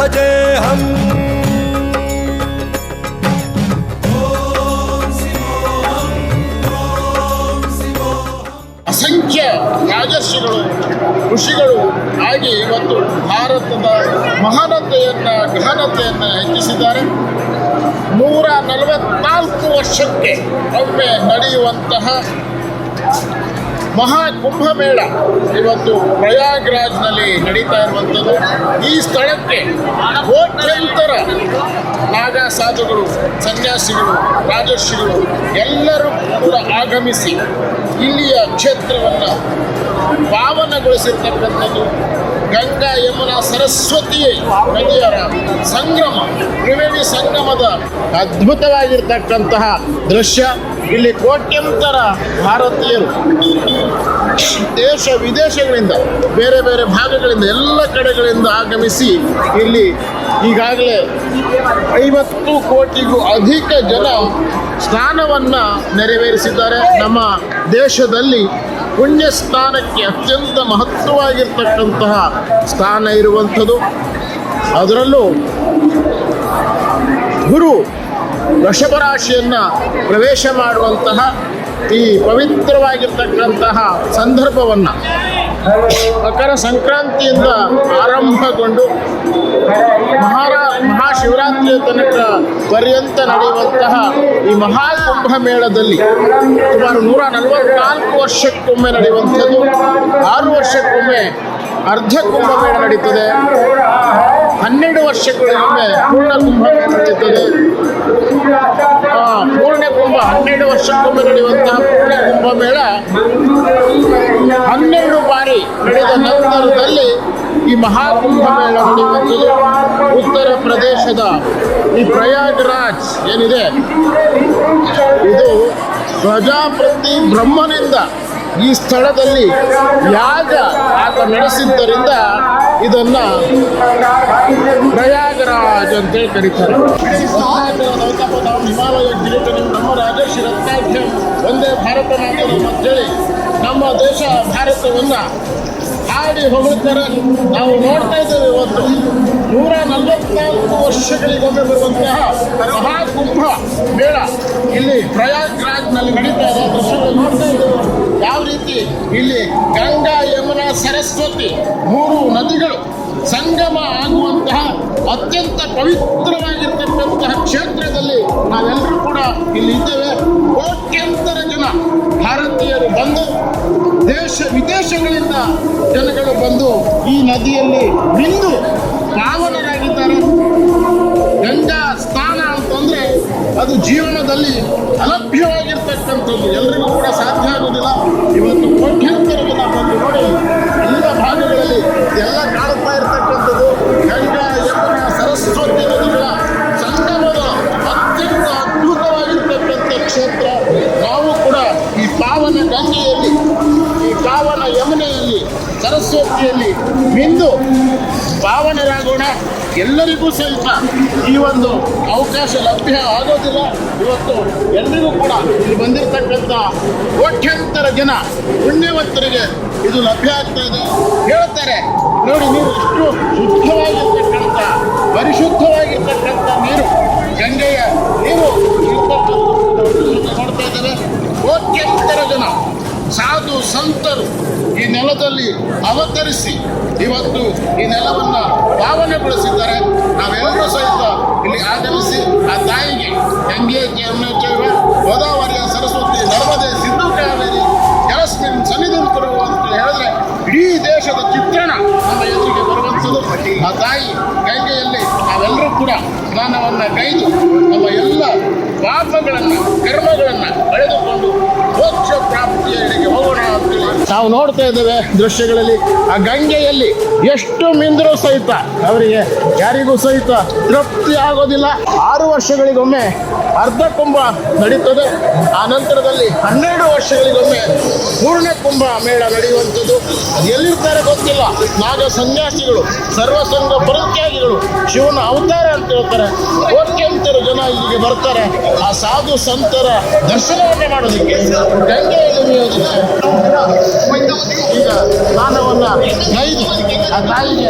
भजेऽहम् ಅಸಂಖ್ಯ ರಾಜರ್ಷಿಗಳು ಋಷಿಗಳು ಆಗಿ ಇವತ್ತು ಭಾರತದ ಮಹಾನತೆಯನ್ನ ಗಹನತೆಯನ್ನ ಹೆಚ್ಚಿಸಿದ್ದಾರೆ ನೂರ ನಲವತ್ನಾಲ್ಕು ವರ್ಷಕ್ಕೆ ಒಮ್ಮೆ ನಡೆಯುವಂತಹ ಮಹಾ ಕುಂಭಮೇಳ. ಇವತ್ತು ಪ್ರಯಾಗ್ರಾಜ್ನಲ್ಲಿ ನಡೀತಾ ಇರುವಂಥದ್ದು. ಈ ಸ್ಥಳಕ್ಕೆ ಕೋಟ್ಯಂತರ ನಾಗ ಸಾಧುಗಳು, ಸನ್ಯಾಸಿಗಳು, ರಾಜರ್ಷಿಗಳು ಎಲ್ಲರೂ ಕೂಡ ಆಗಮಿಸಿ ಇಲ್ಲಿಯ ಕ್ಷೇತ್ರವನ್ನು ಪಾವನಗೊಳಿಸಿರ್ತಕ್ಕಂಥದ್ದು ಗಂಗಾ ಯಮುನಾ ಸರಸ್ವತಿ ನದಿಯರ ಸಂಗಮ, ತ್ರಿವೇಣಿ ಸಂಗಮದ ಅದ್ಭುತವಾಗಿರ್ತಕ್ಕಂತಹ ದೃಶ್ಯ. ಇಲ್ಲಿ ಕೋಟ್ಯಂತರ ಭಾರತೀಯರು ದೇಶ ವಿದೇಶಗಳಿಂದ, ಬೇರೆ ಬೇರೆ ಭಾಗಗಳಿಂದ, ಎಲ್ಲ ಕಡೆಗಳಿಂದ ಆಗಮಿಸಿ ಇಲ್ಲಿ ಈಗಾಗಲೇ ಐವತ್ತು ಕೋಟಿಗೂ ಅಧಿಕ ಜನ ಸ್ನಾನವನ್ನು ನೆರವೇರಿಸಿದ್ದಾರೆ. ನಮ್ಮ ದೇಶದಲ್ಲಿ ಪುಣ್ಯ ಸ್ಥಾನಕ್ಕೆ ಅತ್ಯಂತ ಮಹತ್ವವಾಗಿರ್ತಕ್ಕಂತಹ ಸ್ಥಾನ ಇರುವಂಥದ್ದು. ಅದರಲ್ಲೂ ಗುರು ವೃಷಭರಾಶಿಯನ್ನು ಪ್ರವೇಶ ಮಾಡುವಂತಹ ಈ ಪವಿತ್ರವಾಗಿರ್ತಕ್ಕಂತಹ ಸಂದರ್ಭವನ್ನು ಮಕರ ಸಂಕ್ರಾಂತಿಯಿಂದ ಆರಂಭಗೊಂಡು ಮಹಾಶಿವರಾತ್ರಿಯ ತನಕ ಪರ್ಯಂತ ನಡೆಯುವಂತಹ ಈ ಮಹಾಕುಂಭ ಮೇಳದಲ್ಲಿ ಸುಮಾರು ನೂರ ನಲವತ್ನಾಲ್ಕು ವರ್ಷಕ್ಕೊಮ್ಮೆ ನಡೆಯುವಂಥದ್ದು. ಆರು ವರ್ಷಕ್ಕೊಮ್ಮೆ ಅರ್ಧ ಕುಂಭಮೇಳ ನಡೀತದೆ. ಹನ್ನೆರಡು ವರ್ಷಗಳಿಗೊಮ್ಮೆ ಪೂರ್ಣ ಕುಂಭಮೇಳ ನಡೀತದೆ. ಹನ್ನೆರಡು ವರ್ಷಕ್ಕೊಮ್ಮೆ ನಡೆಯುವಂತಹ ಪೂರ್ಣ ಕುಂಭಮೇಳ ಹನ್ನೆರಡು ಬಾರಿ ನಡೆದ ನಂತರದಲ್ಲಿ ಈ ಮಹಾಕುಂಭಮೇಳ ನಡೆಯುವಂಥದ್ದು ಉತ್ತರ ಪ್ರದೇಶದ ಈ ಪ್ರಯಾಗ್ರಾಜ್ ಏನಿದೆ? ಇದು ಪ್ರಜಾಪತಿ ಬ್ರಹ್ಮನಿಂದ ಈ ಸ್ಥಳದಲ್ಲಿ ಯಾಗ ಆತ ನಡೆಸಿದ್ದರಿಂದ ಇದನ್ನ ಪ್ರಯಾಗರಾಜ್ ಅಂತ ಕರೀತಾರೆ. ಹಿಮಾಲಯ ಕಿರೀಟಂ ನಮ್ಮ ರಾಜೇಶ್ ರತ್ನಾಭ್ಯಂ ಒಂದೇ ಭಾರತ ಮಾತರಂ ಅಂತೇಳಿ ನಮ್ಮ ದೇಶ ಭಾರತವನ್ನ ಹಾಡಿ ಹೊಗಳ್ತಾರೆ. ನಾವು ನೋಡ್ತಾ ಇದ್ದೇವೆ ಇವತ್ತು. ನೂರ ನಲವತ್ನಾಲ್ಕು ವರ್ಷಗಳಿಗೊಮ್ಮೆ ಬರುವಂತಹ ಮಹಾಕುಂಭ ಮೇಳ ಇಲ್ಲಿ ಪ್ರಯಾಗ್ರಾಜ್ನಲ್ಲಿ ನಡೀತಾ ಇದೆ. ದೃಶ್ಯಗಳು ನೋಡ್ತಾ ಇದ್ದೇವೆ. ಯಾವ ರೀತಿ ಇಲ್ಲಿ ಗಂಗಾ, ಯಮುನಾ, ಸರಸ್ವತಿ ಮೂರು ನದಿಗಳು ಅತ್ಯಂತ ಪವಿತ್ರವಾಗಿರ್ತಕ್ಕಂತಹ ಕ್ಷೇತ್ರದಲ್ಲಿ ನಾವೆಲ್ಲರೂ ಕೂಡ ಇಲ್ಲಿ ಇದ್ದೇವೆ. ಕೋಟ್ಯಂತರ ಜನ ಭಾರತೀಯರು ಬಂದು ದೇಶ ವಿದೇಶಗಳಿಂದ ಜನಗಳು ಬಂದು ಈ ನದಿಯಲ್ಲಿ ಬಿಂದು ಪಾವನರಾಗಿದ್ದಾರೆ. ಗಂಗಾ ಸ್ನಾನ ಅಂತಂದ್ರೆ ಅದು ಜೀವನದಲ್ಲಿ ಅಲಭ್ಯವಾಗಿರ್ತಕ್ಕಂಥದ್ದು. ಎಲ್ರಿಗೂ ಕೂಡ ಸಾಧ್ಯ ಆಗೋದಿಲ್ಲ ಇವತ್ತು ಕೋಟ್ಯಾಂತರ ಸರಸ್ವತಿಯಲ್ಲಿ ಮಿಂದು ಭಾವನರಾಗೋಣ ಎಲ್ಲರಿಗೂ ಸಹಿತ ಈ ಒಂದು ಅವಕಾಶ ಲಭ್ಯ ಆಗೋದಿಲ್ಲ. ಇವತ್ತು ಎಲ್ಲರಿಗೂ ಕೂಡ ಇಲ್ಲಿ ಬಂದಿರತಕ್ಕಂಥ ಕೋಟ್ಯಂತರ ಜನ ಪುಣ್ಯವಂತರಿಗೆ ಇದು ಲಭ್ಯ ಆಗ್ತಾ ಇದೆ. ಹೇಳ್ತಾರೆ, ನೋಡಿ ನೀವು ಎಷ್ಟು ಶುದ್ಧವಾಗಿರ್ತಕ್ಕಂಥ, ಪರಿಶುದ್ಧವಾಗಿರ್ತಕ್ಕಂಥ ನೀರು ಗಂಗೆಯ ನೀರು ನೋಡ್ತಾ ಇದ್ದಾರೆ. ಕೋಟ್ಯಂತರ ಜನ, ಸಾಧು, ಸಂತರು ಈ ನೆಲದಲ್ಲಿ ಅವತರಿಸಿ ಇವತ್ತು ಈ ನೆಲವನ್ನ ಪಾವನೆಗೊಳಿಸಿದ್ದಾರೆ ನಾವೆಲ್ಲರೂ ಸಹಿತ ಇಲ್ಲಿ ಆಗಮಿಸಿ ಆ ತಾಯಿಗೆ ಗಂಗೆ ಯಮುನೆಚೈವ ಗೋದಾವರಿಯ ಸರಸ್ವತಿ, ನರ್ಮದೆ ಸಿಂಧು ಕಾವೇರಿ ಜಲಸ್ಮಿನ್ ಸನ್ನಿಧಿ ಕೊಡುವ ಅಂತ ಹೇಳಿದ್ರೆ ಇಡೀ ದೇಶದ ಚಿತ್ರಣ ನಮ್ಮ ಎದುರಿಗೆ ಬರುವಂಥದ್ದು. ಆ ತಾಯಿ ಗಂಗೆಯಲ್ಲಿ ನಾವೆಲ್ಲರೂ ಕೂಡ ಸ್ನಾನವನ್ನ ಕೈದು ನಮ್ಮ ಎಲ್ಲ ಪಾಪಗಳನ್ನ ಕರ್ಮಗಳನ್ನು ಕಳೆದುಕೊಂಡು ಮೋಕ್ಷ ಪ್ರಾಪ್ತಿಯ ಎಡೆಗೆ ಹೋಗೋಣ ನಾವು ನೋಡ್ತಾ ಇದ್ದೇವೆ ದೃಶ್ಯಗಳಲ್ಲಿ. ಆ ಗಂಗೆಯಲ್ಲಿ ಎಷ್ಟು ಮಿಂದರೂ ಸಹಿತ ಅವರಿಗೆ ಯಾರಿಗೂ ಸಹಿತ ತೃಪ್ತಿ ಆಗೋದಿಲ್ಲ. ಆರು ವರ್ಷಗಳಿಗೊಮ್ಮೆ ಅರ್ಧ ಕುಂಭ ನಡೀತದೆ. ಆ ನಂತರದಲ್ಲಿ ಹನ್ನೆರಡು ವರ್ಷಗಳಿಗೊಮ್ಮೆ ಪೂರ್ಣ ಕುಂಭ ಮೇಳ ನಡೆಯುವಂಥದ್ದು. ಎಲ್ಲಿರ್ತಾರೆ ಗೊತ್ತಿಲ್ಲ. ನಾಗ ಸನ್ಯಾಸಿಗಳು, ಸರ್ವಸಂಗ ಪರಿತ್ಯಾಗಿಗಳು ಶಿವನ ಅವತಾರ ಅಂತ ಹೇಳ್ತಾರೆ. ಕೋಟ್ಯಂತರ ಜನ ಇಲ್ಲಿಗೆ ಬರ್ತಾರೆ. ಆ ಸಾಧು ಸಂತರ ದರ್ಶನವನ್ನೇ ಮಾಡೋದಕ್ಕೆ ಗಂಗೆಯಲ್ಲಿ ಇಳಿಯೋದಕ್ಕೆ ಈಗ ಸ್ನಾನವನ್ನ ಆ ತಾಯಿಗೆ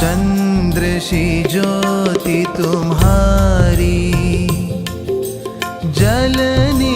चंद्रशी ज्योति तुम्हारी जलनी